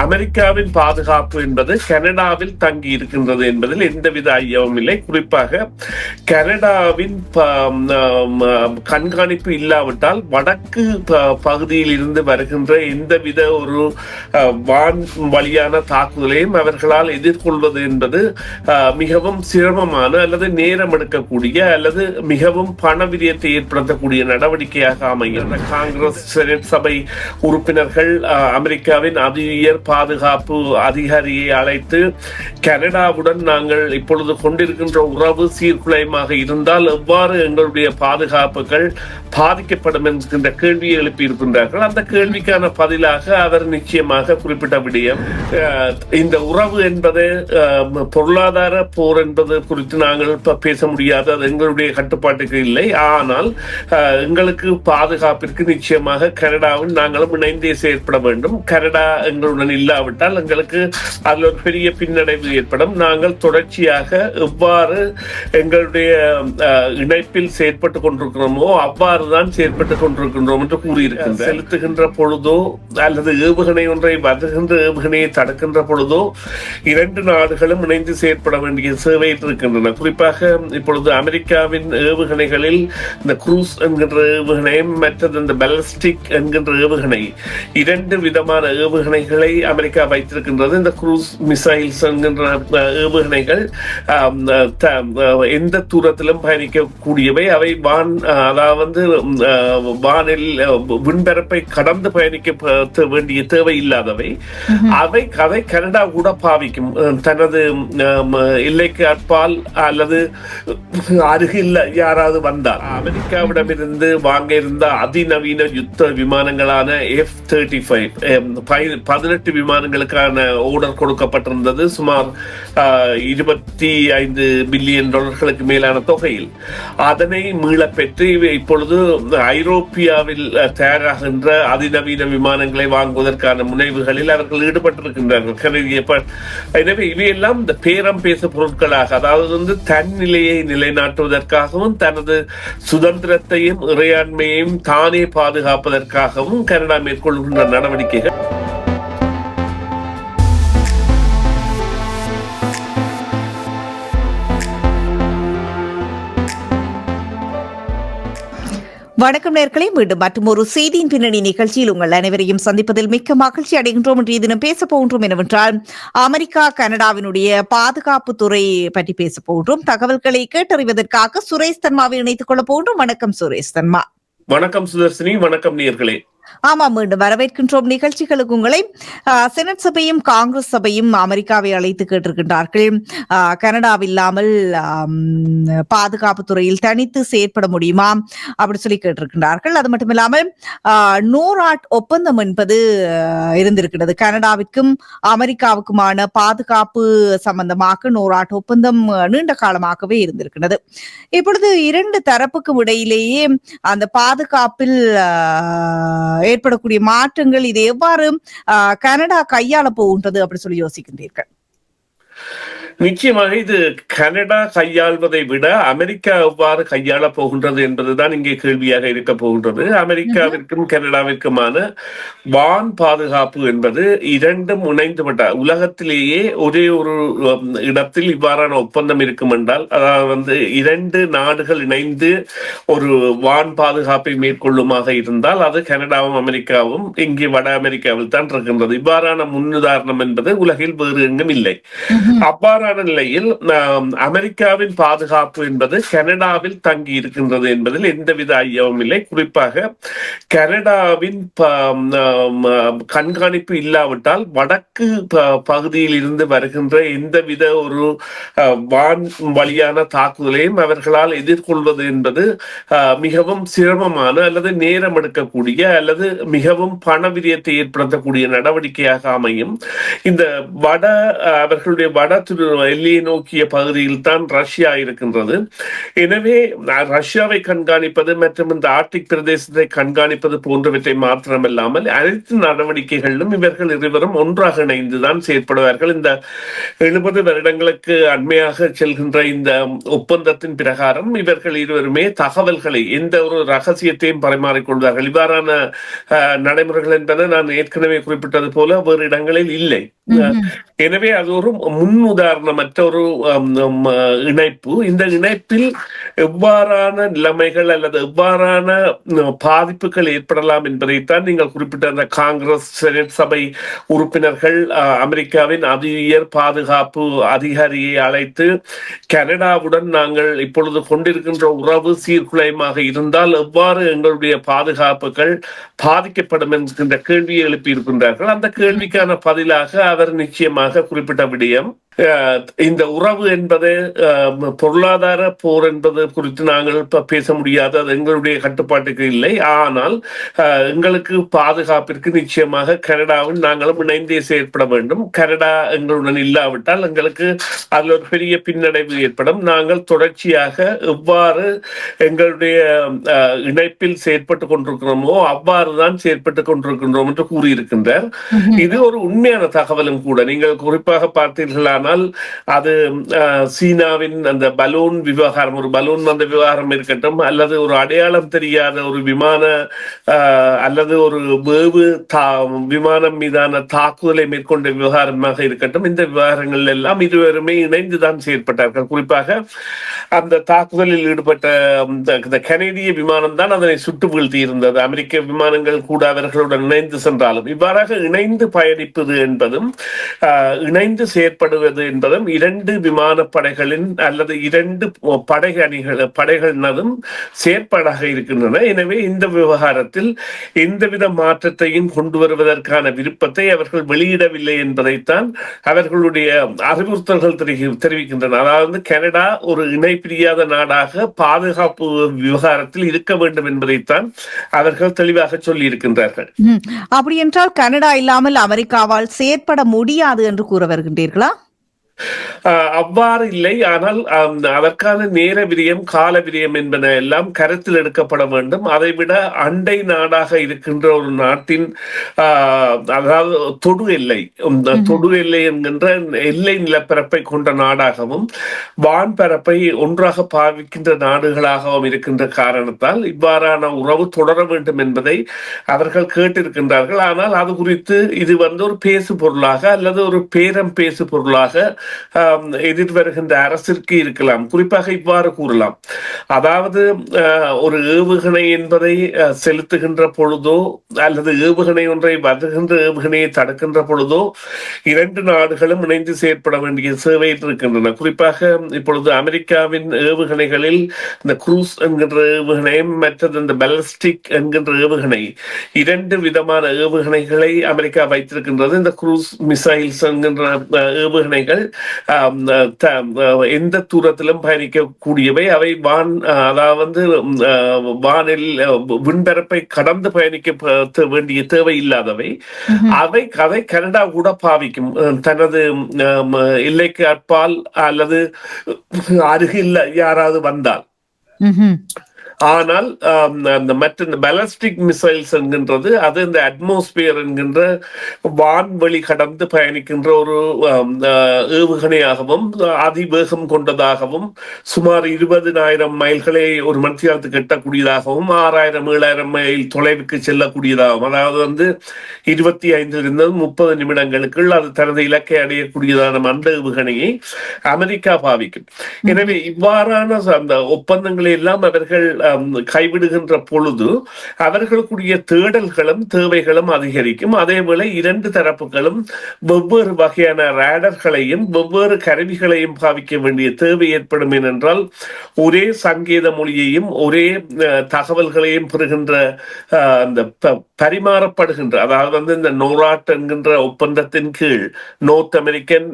அமெரிக்காவின் பாதுகாப்பு என்பது கனடாவில் தங்கி இருக்கின்றது என்பதில் எந்தவித ஐயமும் இல்லை. குறிப்பாக கனடாவின் கண்காணிப்பு இல்லாவிட்டால் வடக்கு பகுதியில் இருந்து வருகின்ற எந்தவித ஒரு வான் வழியான தாக்குதலையும் அவர்களால் எதிர்கொள்வது என்பது மிகவும் சிரமமான அல்லது நேரம் எடுக்கக்கூடிய அல்லது மிகவும் பண விரியத்தை ஏற்படுத்தக்கூடிய நடவடிக்கையாக அமைகின்றன காங்கிரஸ் செனட் சபை உறுப்பினர்கள் அஹ், அமெரிக்காவின் அதி உயர் பாதுகாப்பு அதிகாரியை அழைத்து கனடாவுடன் நாங்கள் இப்பொழுது கொண்டிருக்கின்ற உறவு சீர்குலையமாக இருந்தால் எவ்வாறு எங்களுடைய பாதுகாப்புகள் பாதிக்கப்படும் என்கின்ற கேள்வியை எழுப்பியிருக்கின்றார்கள். அந்த கேள்விக்கான பதிலாக அவர் நிச்சயமாக குறிப்பிட்ட விடயம் இந்த உறவு என்பது பொருளாதார போர் என்பது குறித்து நாங்கள் பேச முடியாது அது எங்களுடைய கட்டுப்பாட்டுக்கு இல்லை. ஆனால் எங்களுக்கு பாதுகாப்பிற்கு நிச்சயமாக கனடாவில் நாங்களும் இணைந்தே செயற்பட வேண்டும். கனடா எங்களுடன் இல்லாவிட்டால் எங்களுக்கு அதில் ஒரு பெரிய பின்னடைவு ஏற்படும். நாங்கள் தொடர்ச்சியாக எவ்வாறு எங்களுடைய இணைப்பில் செயற்பட்டு கொண்டிருக்கிறோமோ அவ்வாறு தான் செயற்பட்டு கொண்டிருக்கின்றோம் என்று கூறியிருக்கின்ற செலுத்துகின்ற பொழுதோ அல்லது ஏவுகணை ஒன்றை வருகின்ற ஏவுகணையை தடுக்கின்ற பொழுதோ இரண்டு நாடுகளும் இணைந்து செயற்பட வேண்டிய சேவையில் இருக்கின்றன. குறிப்பாக இப்பொழுது அமெரிக்காவின் ஏவுகணைகளில் இந்த குரூஸ் என்கின்ற ஏவுகணை மற்றது இந்த பலஸ்டிக் என்கின்ற ஏவுகணை இரண்டு விதமான ஏவுகணைகளை அமெரிக்கா வைத்திருக்கின்றது. இந்த குரூஸ் மிசைல்ஸ் என்கின்ற ஏவுகணைகள் எந்த தூரத்திலும் பயணிக்கக்கூடியவை. அவை வான் அதாவது வானில் விண்பரப்பை கடந்து பயணிக்க வேண்டிய தேவை இல்லாதவை அவை அதை கனடா கூட பாவிக்கும். தனது எல்லைக்கு அப்பால் அல்லது அருகில் யாராவது வந்தால். அமெரிக்காவிடமிருந்து வாங்க இருந்த அதிநவீன யுத்த விமானங்களான எஃப் தேர்ட்டி ஃபைவ் பதினெட்டு விமானங்களுக்கான ஓர்டர் கொடுக்கப்பட்டிருந்தது. சுமார் இருபத்தி ஐந்து பில்லியன் டாலர்களுக்கு மேலான தொகையில். அதனை மீளப்பெற்று இப்பொழுது ஐரோப்பியாவில் தயாராகின்ற அதிநவீன விமானங்களை வாங்குவதற்கான முனைவுகளில் அவர்கள் ஈடுபட்டிருக்கின்றார்கள். எனவே இவையெல்லாம் இந்த பேரம் பேசு பொருட்களாக அதாவது வந்து தன் நிலையை நிலைநாட்டுவதற்காகவும் தனது சுதந்திரத்தையும் இறையாண்மையையும் தானே பாதுகாப்பதற்காகவும் கனடா மேற்கொள்கின்ற நடவடிக்கைகள். வணக்கம் நேர்களை மீண்டும் மற்றும் ஒரு செய்தியின் பின்னணி நிகழ்ச்சியில் உங்கள் அனைவரையும் சந்திப்பதில் மிக்க மகிழ்ச்சி அடைகின்றோம். இன்றைய தினம் பேச போகின்றோம் என்னவென்றால் அமெரிக்கா கனடாவினுடைய பாதுகாப்பு துறை பற்றி பேச போகின்றோம். தகவல்களை கேட்டறிவதற்காக சுரேஷ் தன்மாவை இணைத்துக் கொள்ள போகின்றோம். வணக்கம் சுரேஷ் தன்மா. வணக்கம் சுதர்சினி வணக்கம் நேர்களே. ஆமா மீண்டும் வரவேற்கின்றோம் நிகழ்ச்சிகளுக்கு உங்களை. செனட் சபையும் காங்கிரஸ் சபையும் அமெரிக்காவை அழைத்து கேட்டிருக்கின்றார்கள். கனடாவில்லாமல் கனடாவில் பாதுகாப்பு துறையில் தனித்து செயற்பட முடியுமா அப்படி சொல்லி கேட்டிருக்கின்றார்கள். அது மட்டும் இல்லாமல் நோராட் ஒப்பந்தம் என்பது இருந்திருக்கிறது கனடாவிற்கும் அமெரிக்காவுக்குமான பாதுகாப்பு சம்பந்தமாக நோராட் ஒப்பந்தம் நீண்ட காலமாகவே இருந்திருக்கிறது இப்பொழுது இரண்டு தரப்புக்கும் இடையிலேயே அந்த பாதுகாப்பில் ஏற்படக்கூடிய மாற்றங்கள் இது எவ்வாறு கனடா கையாள போகின்றது அப்படி சொல்லி யோசிக்கின்றீர்கள். நிச்சயமாக இது கனடா கையாள்வதை விட அமெரிக்கா எவ்வாறு கையாள போகின்றது என்பதுதான் இங்கே கேள்வியாக இருக்க போகின்றது. அமெரிக்காவிற்கும் கனடாவிற்குமான வான் பாதுகாப்பு என்பது இரண்டும் இணைந்து விட்ட உலகத்திலேயே ஒரே ஒரு இடத்தில் இவ்வாறான ஒப்பந்தம் இருக்கும் என்றால் அதாவது வந்து இரண்டு நாடுகள் இணைந்து ஒரு வான் பாதுகாப்பை மேற்கொள்ளுமாக இருந்தால் அது கனடாவும் அமெரிக்காவும் இங்கே வட அமெரிக்காவில் தான் இருக்கின்றது. இவ்வாறான முன்னுதாரணம் என்பது உலகில் வேறு எங்கும் இல்லை. அவ்வாறான நிலையில் அமெரிக்காவின் பாதுகாப்பு என்பது கனடாவில் தங்கி இருக்கின்றது என்பதில் எந்தவித ஐயமும் இல்லை. குறிப்பாக கனடாவின் கண்காணிப்பு இல்லாவிட்டால் வடக்கு பகுதியில் இருந்து வருகின்ற எந்தவித ஒரு வான் வழியான தாக்குதலையும் அவர்களால் எதிர்கொள்வது என்பது மிகவும் சிரமமான அல்லது நேரம் எடுக்கக்கூடிய அல்லது மிகவும் பணவிரியத்தை ஏற்படுத்தக்கூடிய நடவடிக்கையாக அமையும். இந்த வட அவர்களுடைய வட எல்லையை நோக்கிய பகுதியில் தான் ரஷ்யா இருக்கின்றது. எனவே ரஷ்யாவை கண்காணிப்பது மற்றும் இந்த ஆர்டிக் பிரதேசத்தை கண்காணிப்பது போன்றவற்றை மாத்திரமல்லாமல் அனைத்து நடவடிக்கைகளிலும் இவர்கள் இருவரும் ஒன்றாக இணைந்துதான் செயற்படுவார்கள். இந்த எழுபது வருடங்களுக்கு அண்மையாக செல்கின்ற இந்த ஒப்பந்தத்தின் பிரகாரம் இவர்கள் இருவருமே தகவல்களை எந்த ஒரு ரகசியத்தையும் பரிமாறிக்கொள்வார்கள். இவ்வாறான நடைமுறைகள் என்பது நான் ஏற்கனவே குறிப்பிட்டது போல வேறு இடங்களில் இல்லை. எனவே அது ஒரு முன் உதாரணமற்ற ஒரு இணைப்பு. இந்த இணைப்பில் எவ்வாறான நிலைமைகள் அல்லது எவ்வாறான பாதிப்புகள் ஏற்படலாம் என்பதைத்தான் நீங்கள் குறிப்பிட்ட அந்த காங்கிரஸ் செனட் சபை உறுப்பினர்கள் அமெரிக்காவின் அதி உயர் பாதுகாப்பு அதிகாரியை அழைத்து கனடாவுடன் நாங்கள் இப்பொழுது கொண்டிருக்கின்ற உறவு சீர்குலையமாக இருந்தால் எவ்வாறு எங்களுடைய பாதுகாப்புகள் பாதிக்கப்படும் என்கின்ற கேள்வியை எழுப்பியிருக்கின்றார்கள். அந்த கேள்விக்கான பதிலாக அவர் நிச்சயமாக குறிப்பிட்ட விடயம் இந்த உறவு என்பது பொருளாதார போர் என்பது குறித்து நாங்கள் பேச முடியாது. அது எங்களுடைய கட்டுப்பாட்டுக்கு இல்லை. ஆனால் எங்களுக்கு பாதுகாப்பிற்கு நிச்சயமாக கனடாவில் நாங்களும் இணைந்தே செயற்பட வேண்டும். கனடா எங்களுடன் இல்லாவிட்டால் எங்களுக்கு அதில் ஒரு பெரிய பின்னடைவு ஏற்படும். நாங்கள் தொடர்ச்சியாக எவ்வாறு எங்களுடைய இணைப்பில் செயற்பட்டு கொண்டிருக்கிறோமோ அவ்வாறு தான் செயற்பட்டு கொண்டிருக்கின்றோம் என்று கூறியிருக்கின்றார். இது ஒரு உண்மையான தகவலும் கூட. நீங்கள் குறிப்பாக பார்த்தீர்களானால் ஆனால் அது சீனாவின் அந்த பலூன் விவகாரம் ஒரு பலூன் வந்த விவகாரம் இருக்கட்டும் அல்லது ஒரு அடையாளம் தெரியாத ஒரு விமான அல்லது ஒரு வேவு தா விமானம் மீதான தாக்குதலை மேற்கொண்ட விவகாரமாக இருக்கட்டும் இந்த விவகாரங்கள் எல்லாம் இருவருமே இணைந்துதான் செயற்பட்டார்கள். குறிப்பாக அந்த தாக்குதலில் ஈடுபட்ட இந்த கனேடிய விமானம் தான் அதனை சுட்டு வீழ்த்தி இருந்தது அமெரிக்க விமானங்கள் கூட அவர்களுடன் இணைந்து சென்றாலும் இவ்வாறாக இணைந்து பயணிப்பது என்பதும் இணைந்து செயற்படுவது என்பதும் இரண்டு விமானப்படைகளின் அல்லது இரண்டு படை அணிகள் படைகளினதும் செயற்பாடாக இருக்கின்றன. எனவே இந்த விவகாரத்தில் எந்தவித மாற்றத்தையும் கொண்டு வருவதற்கான விருப்பத்தை அவர்கள் வெளியிடவில்லை என்பதைத்தான் அவர்களுடைய அறிவுறுத்தல்கள் தெரிவி- தெரிவிக்கின்றன. அதாவது கனடா ஒரு இணை பிரியாத நாடாக பாதுகாப்பு விவகாரத்தில் இருக்க வேண்டும் என்பதைத்தான் அவர்கள் தெளிவாக சொல்லி இருக்கின்றார்கள் அப்படி என்றால் கனடா இல்லாமல் அமெரிக்காவால் செயற்பட முடியாது என்று கூற வருகின்றீர்களா? அவ்வாறு இல்லை ஆனால் அதற்கான நேர விரயம் கால விரயம் என்பன எல்லாம் கருத்தில் எடுக்கப்பட வேண்டும். அதைவிட அண்டை நாடாக இருக்கின்ற ஒரு நாட்டின் அதாவது தொடு எல்லை தொடு எல்லை என்கின்ற எல்லை நிலப்பரப்பை கொண்ட நாடாகவும் வான்பரப்பை ஒன்றாக பாவிக்கின்ற நாடுகளாகவும் இருக்கின்ற காரணத்தால் இவ்வாறான உறவு தொடர வேண்டும் என்பதை அவர்கள் கேட்டிருக்கின்றார்கள். ஆனால் அது குறித்து இது வந்து ஒரு பேசு பொருளாக அல்லது ஒரு பேரம் பேசு பொருளாக எதிர்வருகின்ற அரசிற்கு இருக்கலாம். குறிப்பாக இவ்வாறு கூறலாம். அதாவது ஒரு ஏவுகணை என்பதை செலுத்துகின்ற பொழுதோ அல்லது ஏவுகணை ஒன்றை வருகின்ற ஏவுகணையை தடுக்கின்ற பொழுதோ இரண்டு நாடுகளும் இணைந்து செயற்பட வேண்டிய சேவையில் இருக்கின்றன. குறிப்பாக இப்பொழுது அமெரிக்காவின் ஏவுகணைகளில் இந்த குரூஸ் என்கின்ற ஏவுகணையும் மற்றது இந்த பலஸ்டிக் என்கின்ற ஏவுகணை இரண்டு விதமான ஏவுகணைகளை அமெரிக்கா வைத்திருக்கின்றது. இந்த குரூஸ் மிசைல்ஸ் என்கின்ற ஏவுகணைகள் எந்த தூரத்திலும் பயணிக்கக்கூடியவை. அவை வான் அதாவது வானில் விண்பரப்பை கடந்து பயணிக்க வேண்டிய தேவை இல்லாதவை அவை அதை கனடா கூட பாவிக்கும். தனது எல்லைக்கு அப்பால் அல்லது அருகில் யாராவது வந்தால். ஆனால் அந்த மற்ற இந்த பலஸ்டிக் மிசைல்ஸ் என்கின்றது அது இந்த அட்மாஸ்பியர் என்கின்ற வான்வெளி கடந்து பயணிக்கின்ற ஒரு ஏவுகணையாகவும் அதிவேகம் கொண்டதாகவும் சுமார் இருபதினாயிரம் மைல்களை ஒரு மணித்தியாலத்துக்கு எட்டக்கூடியதாகவும் ஆறாயிரம் ஏழாயிரம் மைல் தொலைவுக்கு செல்லக்கூடியதாகவும் அதாவது வந்து இருபத்தி ஐந்திலிருந்து முப்பது நிமிடங்களுக்குள் அது தனது இலக்கை அடையக்கூடியதான அந்த ஏவுகணையை அமெரிக்கா பாவிக்கும். எனவே இவ்வாறான அந்த ஒப்பந்தங்களை எல்லாம் அவர்கள் கைவிடுகின்ற பொழுது அவர்களுக்குரிய தேடல்களும் தேவைகளும் அதிகரிக்கும். அதேவேளை இரண்டு தரப்புகளும் வெவ்வேறு வகையான ரேடர்களையும் வெவ்வேறு கருவிகளையும் பாவிக்க வேண்டிய தேவை ஏற்படும் ஏனென்றால் ஒரே சங்கேத மொழியையும் ஒரே தகவல்களையும் பெறுகின்ற அந்த பரிமாறப்படுகின்ற அதாவது வந்து இந்த நோராட் என்கின்ற ஒப்பந்தத்தின் கீழ் North American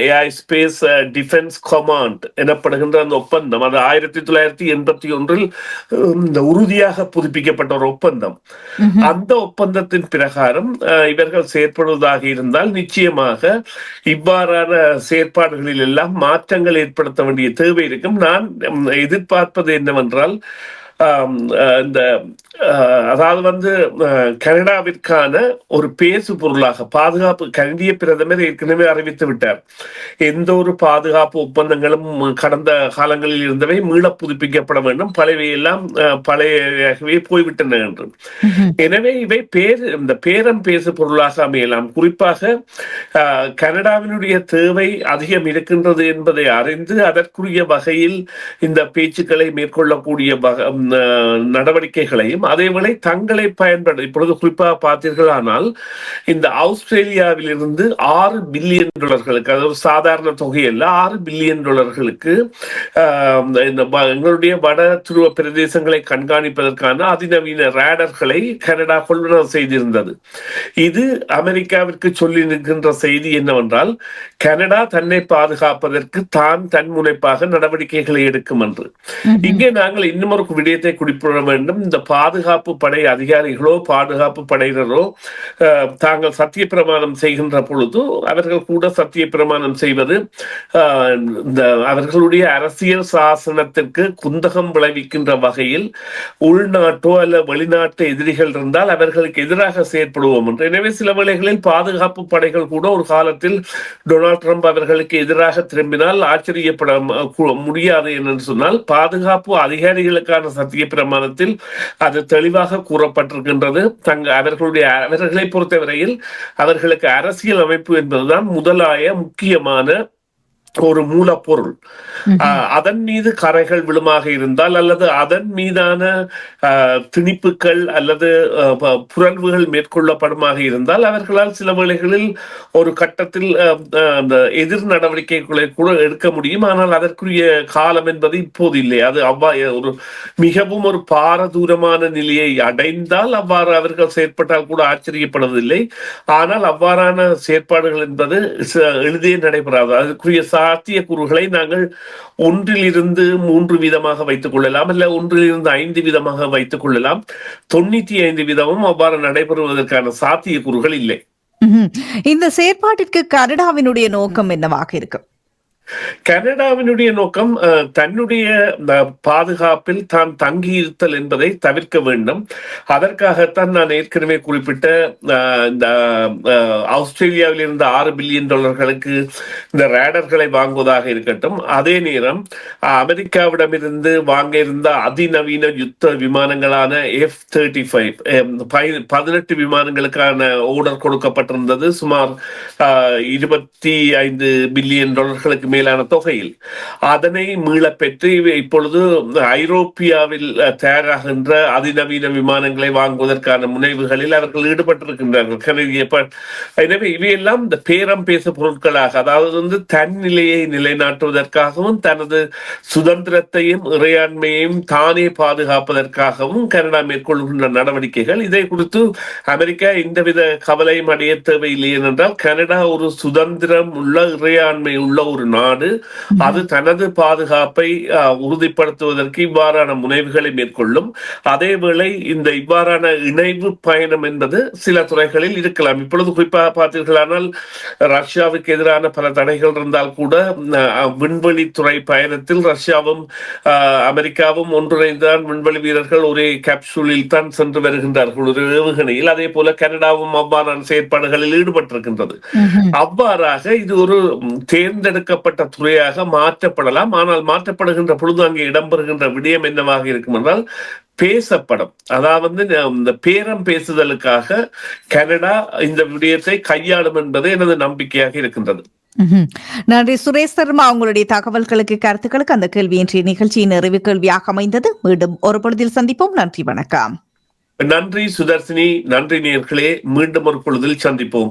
aerospace defence command எனப்படுகின்ற அந்த ஒப்பந்தம். அது ஆயிரத்தி தொள்ளாயிரத்தி எண்பத்தி ஒன்றில் இந்த உறுதியாக புதுப்பிக்கப்பட்ட ஒரு ஒப்பந்தம் அந்த ஒப்பந்தத்தின் பிரகாரம் இவர்கள் செயற்படுவதாக இருந்தால் நிச்சயமாக இவ்வாறான செயற்பாடுகளில் எல்லாம் மாற்றங்கள் ஏற்படுத்த வேண்டிய தேவை இருக்கும். நான் எதிர்பார்ப்பது என்னவென்றால் இந்த அதாவது வந்து கனடாவிற்கான ஒரு பேசு பொருளாக பாதுகாப்பு கனடிய பிரதமர் ஏற்கனவே அறிவித்து விட்டார். எந்த ஒரு பாதுகாப்பு ஒப்பந்தங்களும் கடந்த காலங்களில் இருந்தவை மீள புதுப்பிக்கப்பட வேண்டும். பழையவையெல்லாம் பழையவே போய்விட்டன என்று. எனவே இவை பேர் இந்த பேரம் பேசு பொருளாக அமையலாம். குறிப்பாக கனடாவினுடைய தேவை அதிகம் இருக்கின்றது என்பதை அறிந்து அதற்குரிய வகையில் இந்த பேச்சுக்களை மேற்கொள்ளக்கூடிய நடவடிக்கைகளையும் அதேவேளை தங்களை பயன்பட இப்பொழுது குறிப்பாக பார்த்தீர்களானால் இந்த ஆஸ்திரேலியாவில் இருந்து ஆறு பில்லியன் டாலர்களுக்கு அது ஒரு சாதாரண தொகை அல்ல ஆறு பில்லியன் டாலர்களுக்கு எங்களுடைய வட துருவ பிரதேசங்களை கண்காணிப்பதற்கான அதிநவீன ரேடர்களை கனடா கொள்வனவு செய்திருந்தது. இது அமெரிக்காவிற்கு சொல்லி நிற்கின்ற செய்தி என்னவென்றால் கனடா தன்னை பாதுகாப்பதற்கு தான் தன் முனைப்பாக நடவடிக்கைகளை எடுக்கும் என்று. இங்கே நாங்கள் இன்னும் ஒரு விடயத்தை குறிப்பிட வேண்டும் இந்த பாதுகாப்பு படை அதிகாரிகளோ பாதுகாப்பு படையினரோ தாங்கள் சத்திய பிரமாணம் செய்கின்ற பொழுது அவர்கள் கூட சத்திய பிரமாணம் செய்வது இந்த அவர்களுடைய அரசியல் சாசனத்திற்கு குந்தகம் விளைவிக்கின்ற வகையில் உள்நாட்டோ அல்ல வெளிநாட்டு எதிரிகள் இருந்தால் அவர்களுக்கு எதிராக செயற்படுவோம் என்று. எனவே சில வேளைகளில் பாதுகாப்பு படைகள் கூட ஒரு காலத்தில் டொனால்ட் ட்ரம்ப் அவர்களுக்கு எதிராக திரும்பினால் ஆச்சரியப்பட முடியாது என்று சொன்னால் பாதுகாப்பு அதிகாரிகளுக்கான சத்திய பிரமாணத்தில் அது தெளிவாக கூறப்பட்டிருக்கின்றது. தங்க அவர்களுடைய அவர்களை பொறுத்தவரையில் அவர்களுக்கு அரசியல் அமைப்பு என்பதுதான் முதலாய முக்கியமான ஒரு மூலப்பொருள். அதன் மீது கரைகள் விழுமாக இருந்தால் அல்லது அதன் மீதான திணிப்புகள் அல்லது புரள்வுகள் மேற்கொள்ளப்படுமாக இருந்தால் அவர்களால் சில வேளைகளில் ஒரு கட்டத்தில் அந்த எதிர் நடவடிக்கைகளை கூட எடுக்க முடியும். ஆனால் அதற்குரிய காலம் என்பது இப்போது இல்லை. அது அவ்வா ஒரு மிகவும் ஒரு பாரதூரமான நிலையை அடைந்தால் அவ்வாறு அவர்கள் செயற்பட்டால் கூட ஆச்சரியப்படுவதில்லை. ஆனால் அவ்வாறான செயற்பாடுகள் என்பது எளிதே நடைபெறாது. அதற்குரிய சாத்திய கூறுகளை நாங்கள் ஒன்றில் இருந்து மூன்று விதமாக வைத்துக் கொள்ளலாம். அல்ல ஒன்றில் இருந்து ஐந்து வீதமாக வைத்துக் கொள்ளலாம். தொண்ணூத்தி ஐந்து வீதமும் அவ்வாறு நடைபெறுவதற்கான சாத்திய கூறுகள் இல்லை. இந்த செயற்பாட்டிற்கு கனடாவினுடைய நோக்கம் என்னவாக இருக்கும் கனடாவினுடைய நோக்கம் தன்னுடைய பாதுகாப்பில் தான் தங்கியிருத்தல் என்பதை தவிர்க்க வேண்டும். அதற்காகத்தான் நான் ஏற்கனவே குறிப்பிட்ட இந்த ஆஸ்திரேலியாவில் இருந்த ஆறு பில்லியன் டாலர்களுக்கு இந்த ரேடர்களை வாங்குவதாக இருக்கட்டும். அதே நேரம் அமெரிக்காவிடமிருந்து வாங்க இருந்த அதிநவீன யுத்த விமானங்களான எஃப் தேர்ட்டி ஃபைவ் பதினெட்டு விமானங்களுக்கான ஓர்டர் கொடுக்கப்பட்டிருந்தது. சுமார் இருபத்தி ஐந்து பில்லியன் டாலர்களுக்கு மேல் மேலான தொகையில். அதனை மீளப்பெற்று இப்பொழுது ஐரோப்பியாவில் தயாராகின்ற அதிநவீன விமானங்களை வாங்குவதற்கான முனைவுகளில் அவர்கள் ஈடுபட்டிருக்கின்றார்கள். கனடிய எனவே இவையெல்லாம் இந்த பேரம் பேச பொருட்களாக அதாவது வந்து தன் நிலையை நிலைநாட்டுவதற்காகவும் தனது சுதந்திரத்தையும் இறையாண்மையையும் தானே பாதுகாப்பதற்காகவும் கனடா மேற்கொள்கின்ற நடவடிக்கைகள். இதை குறித்து அமெரிக்கா எந்தவித கவலையும் அடைய தேவையில்லை ஏனென்றால் கனடா ஒரு சுதந்திரம் உள்ள இறையாண்மை உள்ள ஒரு நாடு அது தனது பாதுகாப்பை உறுதிப்படுத்துவதற்கு இவ்வாறான முனைவுகளை மேற்கொள்ளும். அதேவேளை இந்த இவ்வாறான இணைவு பயணம் என்பது சில துறைகளில் இருக்கலாம். இப்பொழுது குறிப்பாக பார்த்தீர்களானால் ரஷ்யாவுக்கு எதிரான பல தடைகள் இருந்தால் கூட விண்வெளி துறை பயணத்தில் ரஷ்யாவும் அமெரிக்காவும் ஒன்றிணைந்துதான் விண்வெளி வீரர்கள் ஒரே கேப்சூலில் தான் சென்று வருகின்றார்கள். ஒரு ஏவுகணையில். அதே போல கனடாவும் அவ்வாறான செயற்பாடுகளில் ஈடுபட்டிருக்கின்றது. அவ்வாறாக இது ஒரு ம், தேர்ந்தெடுக்கப்பட்ட துறையாக மாற்றப்படலாம். ஆனால் மாற்றப்படுகின்ற பொழுது அங்கே இடம்பெறுகின்ற விடயம் என்னவாக இருக்கும் என்றால் பேசப்படும். அதாவது இந்த பேரம் பேசுதலுக்காக கனடா இந்த விடயத்தை கையாளும் என்பது எனது நம்பிக்கையாக இருக்கின்றது. நன்றி சுரேஷ் சர்மா. உங்களுடைய தகவல்களுக்கு கருத்துக்களுக்கு அந்த கேள்வி இன்றைய நிகழ்ச்சியின் நிறைவு கேள்வியாக அமைந்தது. மீண்டும் ஒரு பொழுதில் சந்திப்போம். நன்றி வணக்கம். நன்றி சுதர்சினி. நன்றி நேர்களே. மீண்டும் ஒரு பொழுதில் சந்திப்போம்.